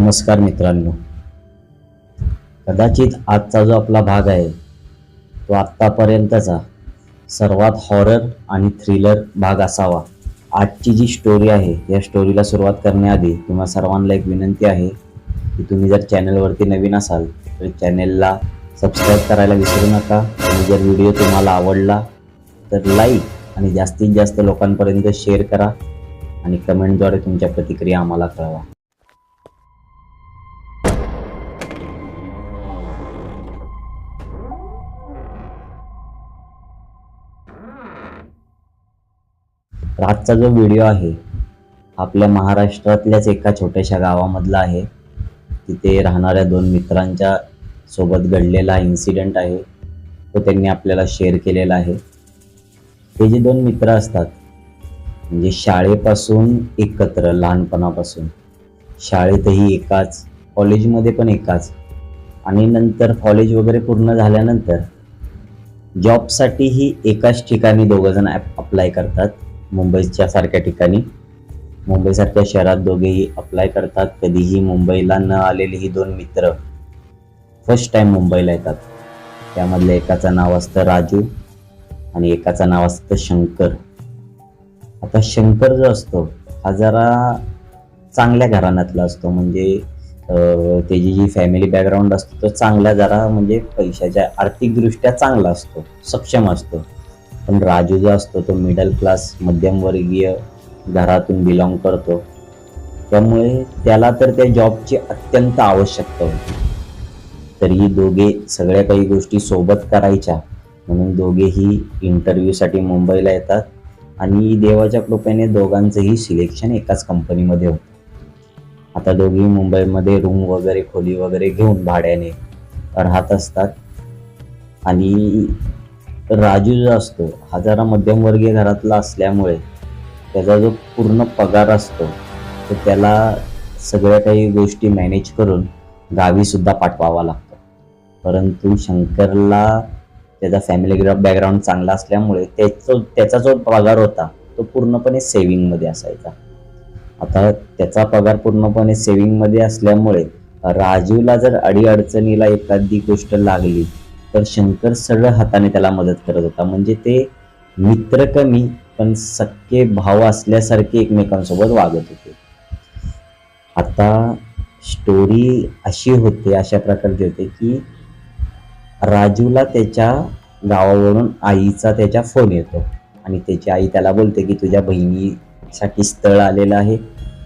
नमस्कार मित्रांनो. कदाचित आजचा जो आपला भाग आहे तो आत्तापर्यंतचा सर्वात हॉरर आणि थ्रिलर भाग असावा. आजची जी स्टोरी आहे या स्टोरीला सुरुवात करण्याआधी तुम्हा सर्वांना एक विनंती आहे की तुम्ही जर चॅनलवरती नवीन असाल तर चॅनेलला सबस्क्राईब करायला विसरू नका. आणि जर व्हिडिओ तुम्हाला आवडला तर लाईक आणि जास्तीत जास्त लोकांपर्यंत शेअर करा आणि कमेंटद्वारे तुमच्या प्रतिक्रिया आम्हाला कळवा. आजचा जो व्हिडिओ आहे आपल्या महाराष्ट्रातल्याच एका छोट्याशा गावामधला आहे. तिथे राहणाऱ्या दोन मित्रांच्या सोबत घडलेला इन्सिडेंट आहे. तो त्यांनी आपल्याला शेअर केलेला आहे. ते जे दोन मित्र असतात म्हणजे शाळेपासून एकत्र लहानपणापासून. शाळेतही एकाच कॉलेजमध्ये पण एकाच. आणि नंतर कॉलेज वगैरे पूर्ण झाल्यानंतर जॉबसाठीही एकाच ठिकाणी दोघंजण ॲप अप्लाय करतात. मुंबईच्या सारख्या ठिकाणी. मुंबईसारख्या शहरात दोघेही अप्लाय करतात. कधीही मुंबईला न आलेले ही दोन मित्र फर्स्ट टाइम मुंबईला येतात. त्यामधल्या एकाचं नाव असतं राजू आणि एकाचं नाव असतं शंकर. आता शंकर जो असतो हा जरा चांगल्या घराण्यातला असतो. म्हणजे त्याची जी फॅमिली बॅकग्राऊंड असतो तो चांगला जरा म्हणजे पैशाच्या आर्थिकदृष्ट्या चांगला असतो सक्षम असतो. पण राजू जो असतो तो मिडल क्लास मध्यमवर्गीय घरातून बिलॉंग करतो. त्यामुळे त्याला तर त्या जॉबची अत्यंत आवश्यकता होती. तरीही दोघे सगळ्या काही गोष्टी सोबत करायच्या. म्हणून दोघेही इंटरव्ह्यूसाठी मुंबईला येतात. आणि देवाच्या कृपेने दोघांचंही सिलेक्शन एकाच कंपनीमध्ये होतं. आता दोघेही मुंबईमध्ये रूम वगैरे खोली वगैरे घेऊन भाड्याने राहत असतात. आणि राजू जो असतो हा जरा मध्यमवर्गीय घरातला असल्यामुळे त्याचा जो पूर्ण पगार असतो तो त्याला सगळ्या काही गोष्टी मॅनेज करून गावीसुद्धा पाठवावा लागतो. परंतु शंकरला त्याचा फॅमिली बॅकग्राऊंड चांगला असल्यामुळे त्याचा त्याचा जो पगार होता तो पूर्णपणे सेव्हिंगमध्ये असायचा. आता त्याचा पगार पूर्णपणे सेव्हिंगमध्ये असल्यामुळे राजूला जर अडीअडचणीला एखादी गोष्ट लागली तर शंकर सरळ हाताने त्याला मदत करत होता. म्हणजे ते मित्र कमी पण सक्के भाव असल्यासारखे एकमेकांसोबत वागत होते. आता स्टोरी अशी होते अशा प्रकारची होते की राजूला त्याच्या गावावरून आईचा त्याच्या फोन येतो. आणि त्याची आई त्याला बोलते की तुझ्या बहिणीसाठी स्थळ आलेलं आहे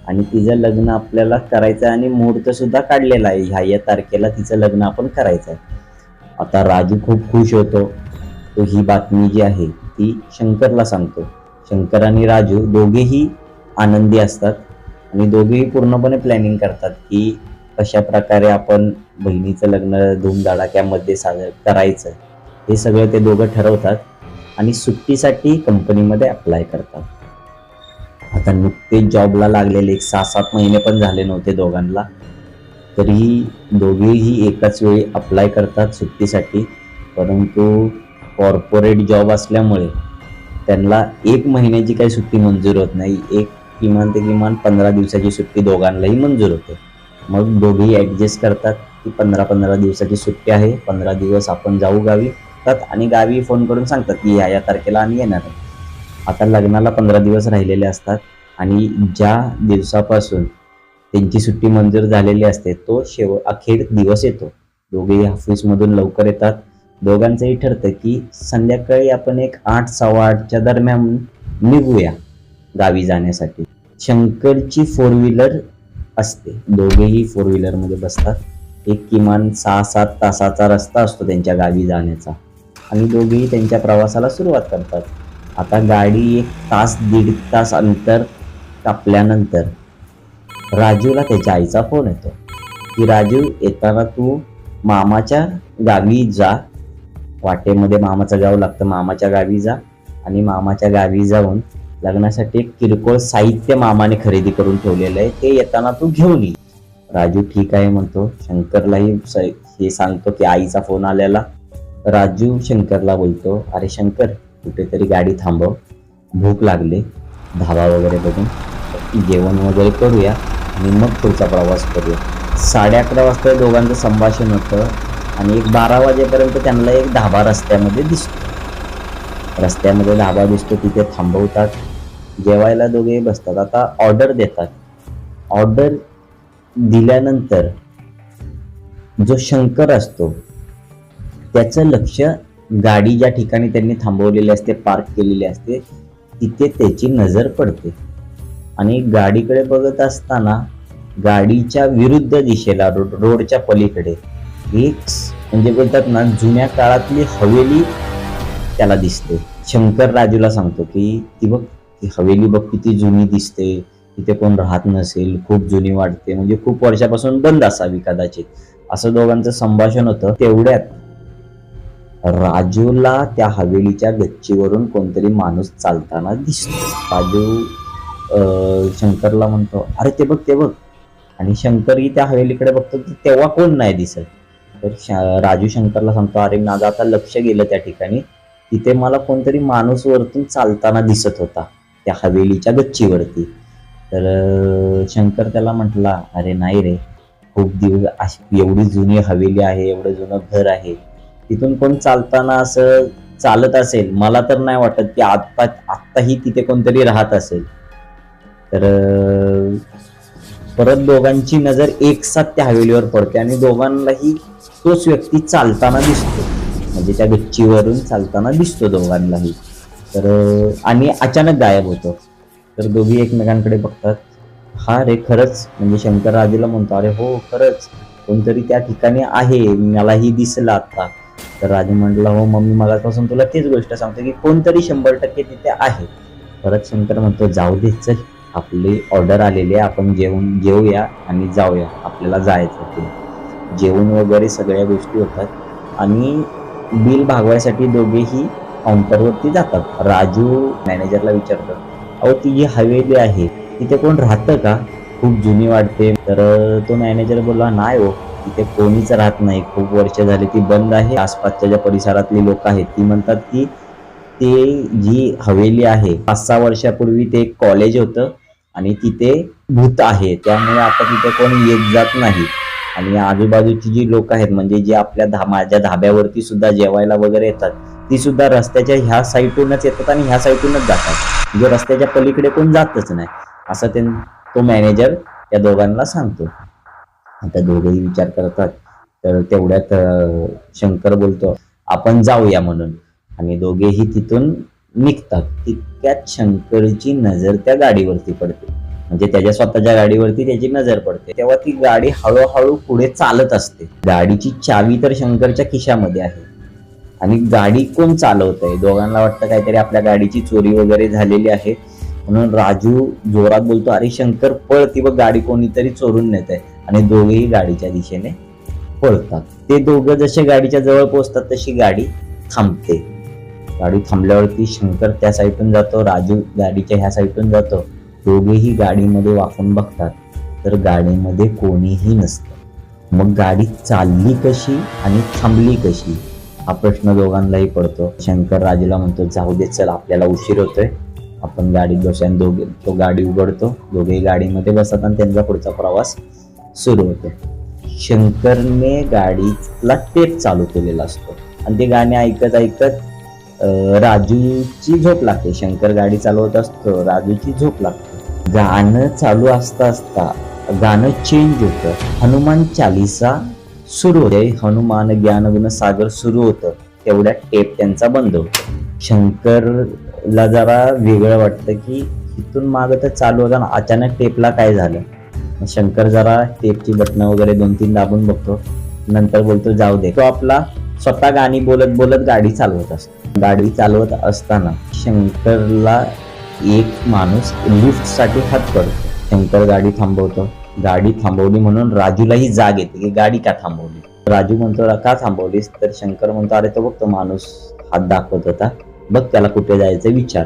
आणि तिचं लग्न आपल्याला करायचं आहे आणि मुहूर्तसुद्धा काढलेला आहे. ह्या या तारखेला तिचं लग्न आपण करायचं आहे. आता राजू खूप खुश होतो. तो ही बातमी जी आहे ती शंकरला सांगतो. शंकर आणि राजू दोघेही आनंदी असतात आणि दोघेही पूर्णपणे प्लॅनिंग करतात की कशा प्रकारे आपण बहिणीचं लग्न धूमधडाक्यामध्ये साजर करायचं. हे सगळं ते दोघं ठरवतात आणि सुट्टीसाठी कंपनीमध्ये अप्लाय करतात. आता नुकतेच जॉबला लागलेले एक सहा सात महिने पण झाले नव्हते दोघांना. तरीही दोघेही एकाच वेळी अप्लाय करतात सुट्टीसाठी. परंतु कॉर्पोरेट जॉब असल्यामुळे त्यांना एक महिन्याची काही सुट्टी मंजूर होत नाही. एक किमान ते किमान पंधरा दिवसाची सुट्टी दोघांनाही मंजूर होते. मग दोघेही ॲडजस्ट करतात की पंधरा पंधरा दिवसाची सुट्टी आहे. पंधरा दिवस आपण जाऊ गावी. तर आणि गावी फोन करून सांगतात की ह्या या तारखेला आम्ही येणार आहे. आता लग्नाला पंधरा दिवस राहिलेले असतात आणि ज्या दिवसापासून त्यांची सुट्टी मंजूर झालेली असते तो शेव अखेर दिवस येतो. दोघेही ऑफिसमधून लवकर येतात. दोघांचंही ठरतं की संध्याकाळी आपण एक आठ सव्वा आठच्या दरम्यान निघूया गावी जाण्यासाठी. शंकरची फोर व्हीलर असते. दोघेही फोर व्हीलरमध्ये बसतात. एक किमान सहा सात तासाचा रस्ता असतो त्यांच्या गावी जाण्याचा. आणि दोघेही त्यांच्या प्रवासाला सुरुवात करतात. आता गाडी एक तास दीड तास अंतर कापल्यानंतर राजूला त्याच्या आईचा फोन येतो. की राजू येताना तू मामाच्या गावी जा. वाटेमध्ये मामाचं गाव लागतं मामाच्या गावी जा. आणि मामाच्या गावी जाऊन लग्नासाठी किरकोळ साहित्य मामाने खरेदी करून ठेवलेलं आहे. ते येताना तू घेऊन ये. राजू ठीक आहे म्हणतो. शंकरलाही स- हे सांगतो की आईचा फोन आलेला. राजू शंकरला बोलतो अरे शंकर कुठेतरी गाडी थांबव. भूक लागले. धाबा वगैरे बघून. जेवण वगैरे करूया. आणि मग पुढचा प्रवास करूया. साडे अकरा वाजता दोघांचं संभाषण होतं आणि एक बारा वाजेपर्यंत त्यांना एक धाबा रस्त्यामध्ये दिसतो. रस्त्यामध्ये धाबा दिसतो तिथे थांबवतात. जेवायला दोघे बसतात. आता ऑर्डर देतात. ऑर्डर दिल्यानंतर जो शंकर असतो त्याचं लक्ष गाडी ज्या ठिकाणी त्यांनी थांबवलेली असते पार्क केलेली असते तिथे त्याची नजर पडते. आणि गाडीकडे बघत असताना गाडीच्या विरुद्ध दिशेला रोड रोडच्या पलीकडे एक म्हणजे बोलतात ना जुन्या काळातली हवेली त्याला दिसते. शंकर राजूला सांगतो की ती बघ ती हवेली बघ किती जुनी दिसते. तिथे कोण राहत नसेल खूप जुनी वाटते म्हणजे खूप वर्षापासून बंद असावी कदाचित. असं दोघांचं संभाषण होतं. तेवढ्यात राजूला त्या हवेलीच्या गच्चीवरून कोणतरी माणूस चालताना दिसतो. राजू शंकरला म्हणतो अरे ते बघ ते बघ. आणि शंकरही त्या हवेलीकडे बघतो की तेव्हा कोण नाही दिसत. तर राजू शंकरला सांगतो अरे माझं आता लक्ष गेलं त्या ठिकाणी. तिथे मला कोणतरी माणूस वरतून चालताना दिसत होता त्या हवेलीच्या गच्चीवरती. तर शंकर त्याला म्हटला अरे नाही रे. खूप दिवस अशी- एवढी जुनी हवेली आहे एवढं जुनं घर आहे. तिथून कोण चालताना असं चालत असेल मला तर नाही वाटत की आत्ता आत्ताही तिथे कोणतरी राहत असेल. तर परत दोघांची नजर एकसाथ त्या हवेलीवर पडते आणि दोघांनाही तोच व्यक्ती चालताना दिसतो. म्हणजे त्या गच्चीवरून चालताना दिसतो दोघांनाही. तर आणि अचानक गायब होतो. तर दोघी एकमेकांकडे बघतात. हा रे खरंच? म्हणजे शंकर राजूला म्हणतो अरे हो खरंच. कोणतरी त्या ठिकाणी आहे. मलाही दिसला आता. तर राजू म्हटलं हो मम्मी मगापासून तुला तीच गोष्ट सांगतो की कोणतरी शंभर टक्के तिथे आहे. परत शंकर म्हणतो जाऊ दे चल. आपली ऑर्डर आलेली आहे आपण जेवून जेवूया आणि जाऊया. आपल्याला जायचं ते जेवण वगैरे सगळ्या गोष्टी होतात आणि बिल भागवायसाठी दोघेही काउंटरवरती जातात. राजू मॅनेजरला विचारतात अहो ती जी हवेली आहे तिथे कोण राहतं का? खूप जुनी वाटते. तर तो मॅनेजर बोलला नाही हो तिथे कोणीच राहत नाही. खूप वर्ष झाली ती बंद आहे. आसपासच्या ज्या परिसरातली लोक आहेत ती म्हणतात की ते जी हवेली आहे पाच सहा वर्षापूर्वी ते एक कॉलेज होतं. आणि तिथे भूत आहे. त्यामुळे आता तिथे कोणी येत जात नाही. आणि आजूबाजूची जी लोक आहेत म्हणजे जे आपल्या धा माझ्या धाब्यावरती सुद्धा जेवायला वगैरे येतात ती सुद्धा रस्त्याच्या ह्या साईडूनच येतात आणि ह्या साईडूनच जातात. म्हणजे रस्त्याच्या पलीकडे कोण जातच नाही. असं ते तो मॅनेजर त्या दोघांना सांगतो. आता दोघेही विचार करतात. तर तेवढ्यात शंकर बोलतो आपण जाऊया म्हणून. आणि दोघेही तिथून निघतात तितक्यात शंकरची नजर त्या गाडीवरती पडते. म्हणजे त्याच्या स्वतःच्या गाडीवरती त्याची नजर पडते. तेव्हा ती गाडी हळूहळू पुढे चालत असते. गाडीची चावी तर शंकरच्या खिशामध्ये आहे. आणि गाडी कोण चालवत आहे दोघांना वाटतं काहीतरी आपल्या गाडीची चोरी वगैरे झालेली आहे. म्हणून राजू जोरात बोलतो अरे शंकर पळ ती बघ गाडी कोणीतरी चोरून नेत आहे आणि दोघेही गाडीच्या दिशेने पळतात. ते दोघं जसे गाडीच्या जवळ पोहोचतात तशी गाडी थांबते. गाडी थांबल्यावरती शंकर त्या साईडून जातो राजू गाडीच्या ह्या साईडून जातो. दोघेही गाडीमध्ये वाकून बघतात. तर गाडीमध्ये कोणीही नसतं. मग गाडी चालली कशी आणि थांबली कशी? हा प्रश्न दोघांनाही पडतो. शंकर राजूला म्हणतो जाऊ दे चल आपल्याला उशीर होतोय. आपण गाडीत बसून दोघे तो गाडी उघडतो. दोघेही गाडीमध्ये बसतात आणि त्यांचा पुढचा प्रवास सुरू होतो. शंकरने गाडीला टेप चालू केलेला असतो. आणि ते गाणे ऐकत ऐकत राजूची झोप लागते. शंकर गाडी चालवत असतो राजूची झोप लागते. गाणं चालू असता असता गाणं चेंज होतं. हनुमान चालिसा सुरू होते. हनुमान ज्ञान गुण सागर सुरू होतं. तेवढ्या टेप त्यांचा बंद होतो. शंकरला जरा वेगळं वाटतं की इथून मागं तर चालू होताना अचानक टेपला काय झालं? शंकर जरा टेपची बटणं वगैरे दोन तीन दाबून बघतो. नंतर बोलतो जाऊ दे. तो आपला स्वतः गाणी बोलत बोलत गाडी चालवत असतो. गाडी चालवत असताना शंकरला एक माणूस लिफ्टसाठी हात करतो शंकर गाडी थांबवतो. गाडी थांबवली म्हणून राजूलाही जाग येते की गाडी का थांबवली? राजू म्हणतो का थांबवलीस? तर शंकर म्हणतो अरे तो बघ तो माणूस हात दाखवत होता. बघ त्याला कुठे जायचं विचार.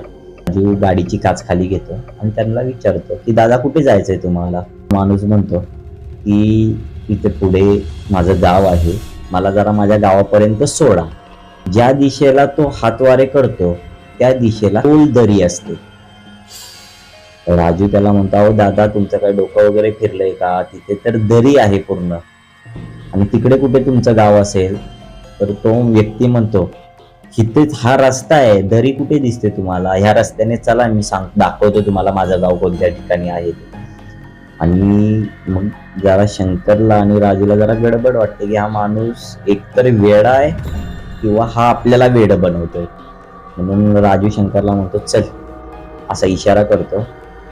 राजू गाडीची काच खाली घेतो आणि त्यांना विचारतो की दादा कुठे जायचंय तुम्हाला? माणूस म्हणतो की इथे पुढे माझं गाव आहे. मला जरा माझ्या गावापर्यंत सोडा. ज्या दिशेला तो हातवारे करतो त्या दिशेला खोल दरी असते. राजू त्याला म्हणतो अहो दादा तुमचं काय डोकं वगैरे फिरलंय का? तिथे तर दरी आहे पूर्ण. आणि तिकडे कुठे तुमचं गाव असेल तर तो व्यक्ती म्हणतो इथेच हा रस्ता आहे. दरी कुठे दिसते तुम्हाला? ह्या रस्त्याने चला मी सांग दाखवतो तुम्हाला माझं गाव कोणत्या ठिकाणी आहे ते. आणि मग जरा शंकरला आणि राजूला जरा गडबड वाटते की हा माणूस एकतर वेडा आहे किंवा हा आपल्याला वेड बनवतोय. म्हणून राजू शंकरला म्हणतो चल असा इशारा करतो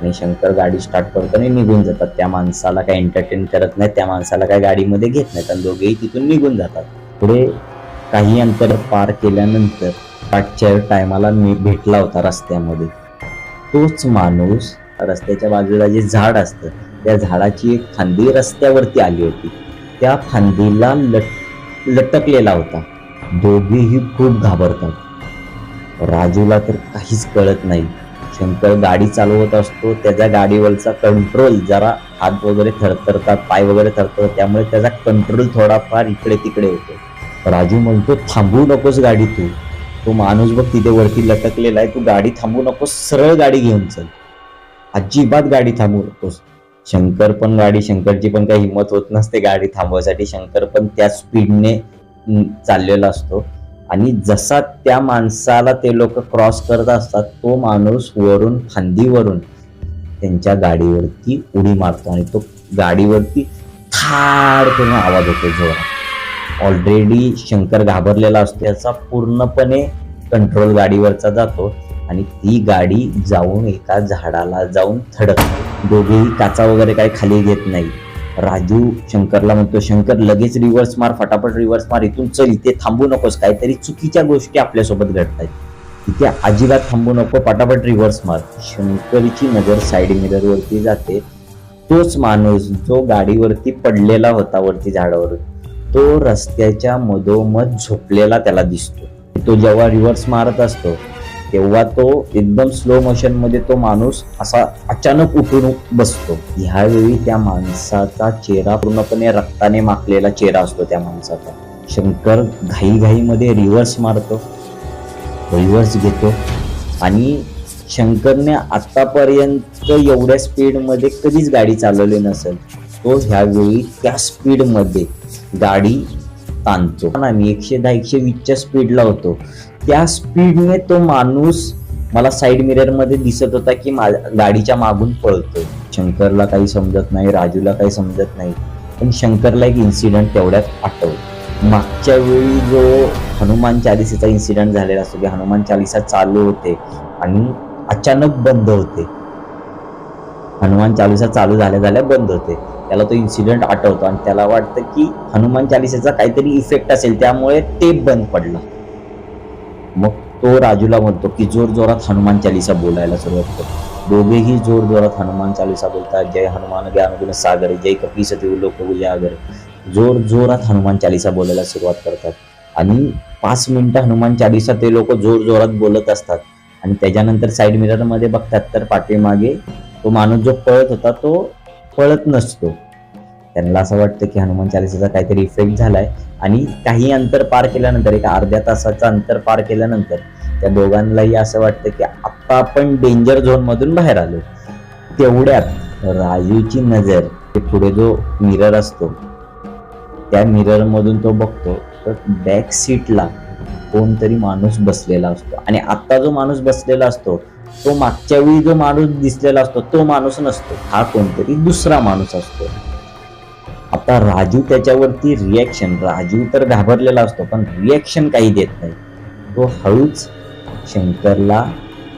आणि शंकर गाडी स्टार्ट करतो आणि निघून जातात. त्या माणसाला काय एंटरटेन करत नाही त्या माणसाला काय गाडीमध्ये घेत नाहीत आणि दोघेही तिथून निघून जातात. पुढे काही अंतर पार केल्यानंतर पाठच्या टायमाला मी भेटला होता रस्त्यामध्ये. तोच माणूस रस्त्याच्या बाजूला जे झाड असतं त्या झाडाची एक फांदी रस्त्यावरती आली होती. त्या फांदीला लट लटकलेला होता. दोघेही खूप घाबरतात. राजूला तर काहीच कळत नाही. शंकर गाडी चालवत असतो. त्याच्या गाडीवरचा कंट्रोल जरा हात वगैरे थरथरतात पाय वगैरे थरथरतात. त्यामुळे त्याचा कंट्रोल थोडाफार इकडे तिकडे होतो राजू म्हणतो थांबू नकोस गाडी तू. तो माणूस बघ तिथे वरती लटकलेला आहे. तू गाडी थांबू नकोस. सरळ गाडी घेऊन चल. अजिबात गाडी थांबू नकोस. शंकर पण गाडी शंकरची पण काही हिंमत होत नसते गाडी थांबवायसाठी. शंकर पण त्या स्पीडने चाललेला असतो. आणि जसा त्या माणसाला ते लोक क्रॉस करत असतात तो माणूस वरून फांदीवरून त्यांच्या गाडीवरती उडी मारतो आणि तो गाडीवरती थाड करून आवाज होतो जोरात. ऑलरेडी शंकर घाबरलेला असतो याचा पूर्णपणे कंट्रोल गाडीवरचा जातो आणि ती गाडी जाऊन एका झाडाला जाऊन थडकते. दोघेही काचा वगैरे काही खाली घेत नाही. राजू शंकरला म्हणतो शंकर लगेच रिव्हर्स मार फटाफट रिव्हर्स मार इथून चल इथे थांबू नकोस. काहीतरी चुकीच्या गोष्टी आपल्यासोबत घडत आहेत इथे अजिबात थांबू नको फटाफट रिव्हर्स मार. शंकरची नजर साईड मिररवरती जाते. तोच माणूस जो गाडीवरती पडलेला होता वरती झाडावर तो रस्त्याच्या मधोमध झोपलेला त्याला दिसतो. तो जेव्हा रिव्हर्स मारत असतो तेव्हा तो एकदम स्लो मोशनमध्ये तो माणूस असा अचानक उठून बसतो. ह्यावेळी त्या माणसाचा चेहरा पूर्णपणे रक्ताने माखलेला चेहरा असतो त्या माणसाचा. शंकर घाईघाईमध्ये रिव्हर्स मारतो. रिव्हर्स घेतो. आणि शंकरने आतापर्यंत एवढ्या स्पीडमध्ये कधीच गाडी चालवली नसेल तो ह्यावेळी त्या स्पीडमध्ये गाडी ताणतो. आम्ही एकशे दहा एकशे वीसच्या स्पीडला होतो. त्या स्पीडने तो माणूस मला साईड मिररमध्ये दिसत होता की मा- गाडीच्या मागून पळतोय. शंकरला काही समजत नाही राजूला काही समजत नाही. पण शंकरला एक इन्सिडेंट तेवढ्यात आठवतो मागच्या वेळी जो हनुमान चालिसेचा इन्सिडेंट झालेला असतो की हनुमान चालिसा चालू होते आणि अचानक बंद होते. हनुमान चालिसा चालू झाल्या झाल्या बंद होते. त्याला तो इन्सिडेंट आठवतो आणि त्याला वाटतं की हनुमान चालिसेचा काहीतरी इफेक्ट असेल त्यामुळे ते बंद पडलं. मग तो राजूला म्हणतो की जोर जोरात हनुमान चालिसा बोलायला सुरुवात करतो दोघेही जोर जोरात हनुमान चालिसा बोलतात जय हनुमान ज्ञानगुण सागर जय कपीसती लोक उजागर जोर जोरात हनुमान चालिसा बोलायला सुरुवात करतात. आणि पाच मिनिटं हनुमान चालिसा ते लोक जोर जोरात बोलत असतात. आणि त्याच्यानंतर साईड मिररमध्ये बघतात तर पाठीमागे तो माणूस जो पळत होता तो पळत नसतो. त्यांना असं वाटतं की हनुमान चालिसाचा काहीतरी इफेक्ट झालाय. आणि काही अंतर पार केल्यानंतर एक अर्ध्या तासाचं अंतर पार केल्यानंतर त्या दोघांनाही असं वाटतं की आता आपण डेंजर झोन मधून बाहेर आलो तेवढ्यात राजूची नजर ते पुढे जो मिरर असतो त्या मिरर मधून तो बघतो तर बॅक सीटला कोणतरी माणूस बसलेला असतो. आणि आता जो माणूस बसलेला असतो तो मागच्या वेळी जो माणूस दिसलेला असतो तो माणूस नसतो. हा कोणतरी दुसरा माणूस असतो. आता राजू त्याच्यावरती रिॲक्शन राजू तर घाबरलेला असतो पण रिॲक्शन काही देत नाही. तो हळूच शंकरला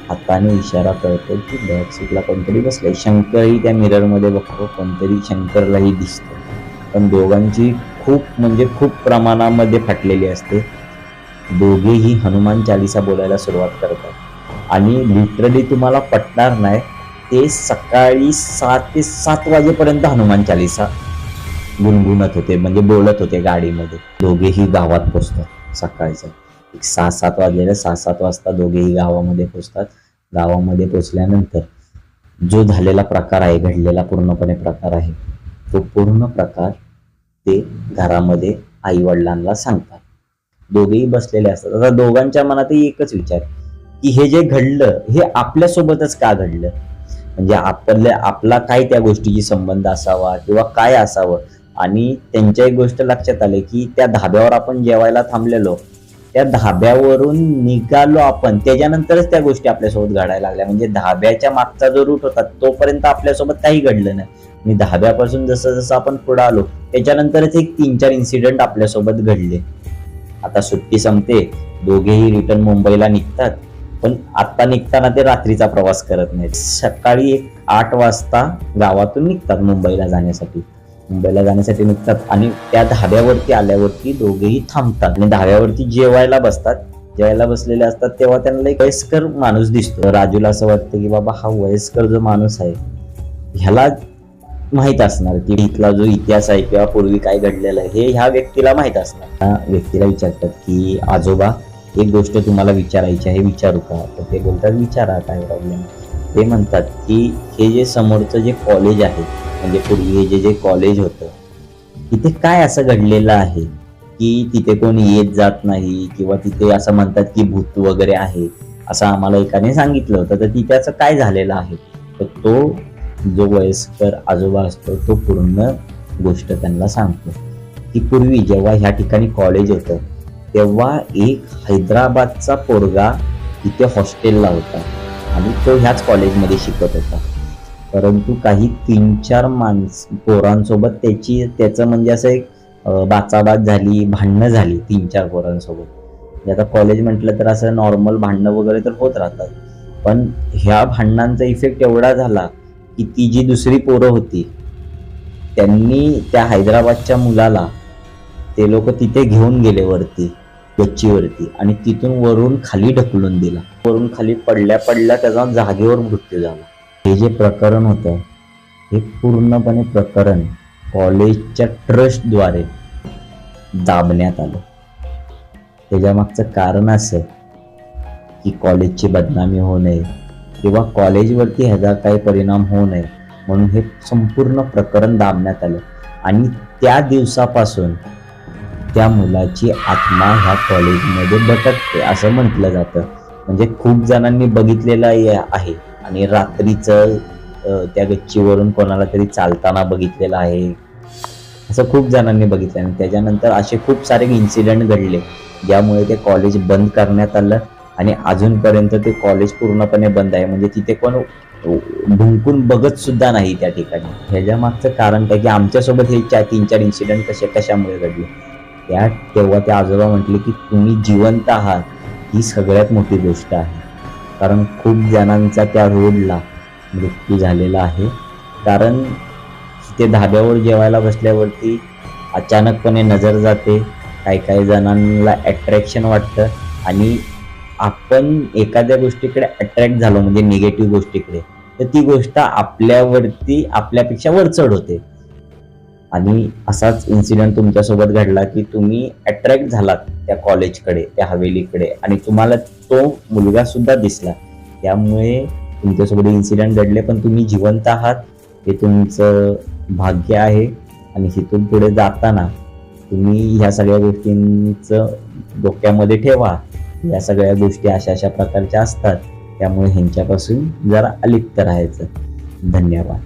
हाताने इशारा करतो की बॅग सीटला कोणतरी बसलाय. शंकरही त्या मिररमध्ये बघतो कोणतरी शंकरलाही दिसतो. पण दोघांची खूप म्हणजे खूप प्रमाणामध्ये फाटलेली असते. दोघेही हनुमान चालिसा बोलायला सुरुवात करतात. आणि लिटरली तुम्हाला पटणार नाही ते सकाळी सात ते सात वाजेपर्यंत हनुमान चालिसा गुणगुणत होते म्हणजे बोलत होते गाडीमध्ये. दोघेही गावात पोचतात सकाळचं. एक सहा सात वाजलेलं सहा सात वाजता दोघेही गावामध्ये पोचतात. गावामध्ये पोचल्यानंतर जो झालेला प्रकार आहे घडलेला पूर्णपणे प्रकार आहे तो पूर्ण प्रकार ते घरामध्ये आई वडिलांना सांगतात. दोघेही बसलेले असतात. आता दोघांच्या मनातही एकच विचार की हे जे घडलं हे आपल्यासोबतच का घडलं? म्हणजे आपल्या आपला काय त्या गोष्टीशी संबंध असावा किंवा काय असावं? आणि त्यांच्या एक गोष्ट लक्षात आली की त्या धाब्यावर आपण जेवायला थांबलेलो. त्या धाब्यावरून निघालो आपण त्याच्यानंतरच त्या गोष्टी आपल्यासोबत घडायला लागल्या. म्हणजे धाब्याच्या मागचा जो रूट होता तोपर्यंत आपल्यासोबत काही घडलं नाही. आणि धाब्यापासून जसं जसं आपण पुढे आलो त्याच्यानंतरच एक तीन चार इन्सिडेंट आपल्यासोबत घडले. आता सुट्टी संपते दोघेही रिटर्न मुंबईला निघतात पण आता निघताना ते रात्रीचा प्रवास करत नाहीत. सकाळी एक आठ वाजता गावातून निघतात मुंबईला जाण्यासाठी. मुंबईला जाण्यासाठी निघतात. आणि त्या धाब्यावरती आल्यावरती दोघेही थांबतात. आणि धाब्यावरती जेवायला बसतात. जेवायला बसलेले असतात तेव्हा त्यांना एक वयस्कर माणूस दिसतो. राजूला असं वाटतं की बाबा हा वयस्कर जो माणूस आहे ह्याला माहीत असणार की इथला जो इतिहास आहे किंवा पूर्वी काय घडलेलं आहे हे ह्या व्यक्तीला माहीत असणार. त्या व्यक्तीला विचारतात की आजोबा एक गोष्ट तुम्हाला विचारायची आहे विचारू का? तर ते बोलतात विचारा काय प्रॉब्लेम ते म्हणतात की हे जे समोरचं जे कॉलेज आहे म्हणजे पूर्वी हे जे जे कॉलेज होतं तिथे काय असं घडलेलं आहे की तिथे कोणी येत जात नाही किंवा तिथे असं म्हणतात की भूत वगैरे आहे असं आम्हाला एकाने सांगितलं होतं. तर तिथे असं काय झालेलं आहे? तर तो जो वयस्कर आजोबा असतो तो पूर्ण गोष्ट त्यांना सांगतो की पूर्वी जेव्हा ह्या ठिकाणी कॉलेज होतं तेव्हा एक हैदराबादचा पोरगा इथे हॉस्टेलला होता. आणि तो ह्याच कॉलेजमध्ये शिकत होता. परंतु काही तीन चार माणस पोरांसोबत त्याची त्याचं म्हणजे असं एक बाचाबाच झाली भांडणं झाली तीन चार पोरांसोबत. म्हणजे आता कॉलेज म्हटलं तर असं नॉर्मल भांडणं वगैरे तर होत राहतात. पण ह्या भांडणांचा इफेक्ट एवढा झाला की ती जी दुसरी पोरं होती त्यांनी त्या हैदराबादच्या मुलाला ते लोक तिथे घेऊन गेले वरती. गच्चीवरती आणि तिथून वरून खाली ढकलून दिला. वरून खाली पडल्या पडल्या त्याचा जागेवर मृत्यू झाला. हे जे प्रकरण होतं हे पूर्णपणे प्रकरण कॉलेजच्या ट्रस्टद्वारे दाबण्यात आलं. त्याच्या मागचं कारण असं की कॉलेजची बदनामी होऊ नये किंवा कॉलेजवरती ह्याचा काही परिणाम होऊ नये म्हणून हे संपूर्ण प्रकरण दाबण्यात आलं. आणि त्या दिवसापासून त्या मुलाची आत्मा ह्या कॉलेजमध्ये भटकते असं म्हटलं जातं. म्हणजे खूप जणांनी बघितलेलं आहे आणि रात्रीचं त्या गच्चीवरून कोणाला तरी चालताना बघितलेलं आहे. असं खूप जणांनी बघितलं आणि त्याच्यानंतर असे खूप सारे इन्सिडेंट घडले ज्यामुळे ते कॉलेज बंद करण्यात आलं आणि अजूनपर्यंत ते कॉलेज पूर्णपणे बंद आहे. म्हणजे तिथे कोण भुंकून बघत सुद्धा नाही त्या ठिकाणी. ह्याच्या मागचं कारण काय की आमच्यासोबत हे चार तीन चार इन्सिडेंट कसे कशामुळे घडले? त्या तेव्हा त्या आजोबा म्हटले की तुम्ही जिवंत आहात. ही सगळ्यात मोठी गोष्ट आहे. कारण खूप जणांचा त्या रोडला मृत्यू झालेला आहे. कारण ते धाब्यावर जेवायला बसल्यावरती अचानकपणे नजर जाते. काही काही जणांना अट्रॅक्शन वाटतं. आणि आपण एखाद्या गोष्टीकडे अट्रॅक्ट झालो म्हणजे निगेटिव्ह गोष्टीकडे तर ती गोष्ट आपल्यावरती आपल्यापेक्षा वरचढ होते. आणि असाच इन्सिडेंट तुमच्यासोबत घडला की तुम्ही अट्रॅक्ट झालात त्या कॉलेजकडे त्या हवेलीकडे आणि तुम्हाला तो मुलगा सुद्धा दिसला. त्यामुळे तुमच्यासोबत इन्सिडेंट घडले पण तुम्ही जिवंत आहात. हे तुमचं भाग्य आहे. आणि इथून पुढे जाताना तुम्ही ह्या सगळ्या गोष्टींचं डोक्यामध्ये ठेवा. या सगळ्या गोष्टी अशा अशा प्रकारच्या असतात. त्यामुळे ह्यांच्यापासून जरा अलिप्त राहायचं. धन्यवाद.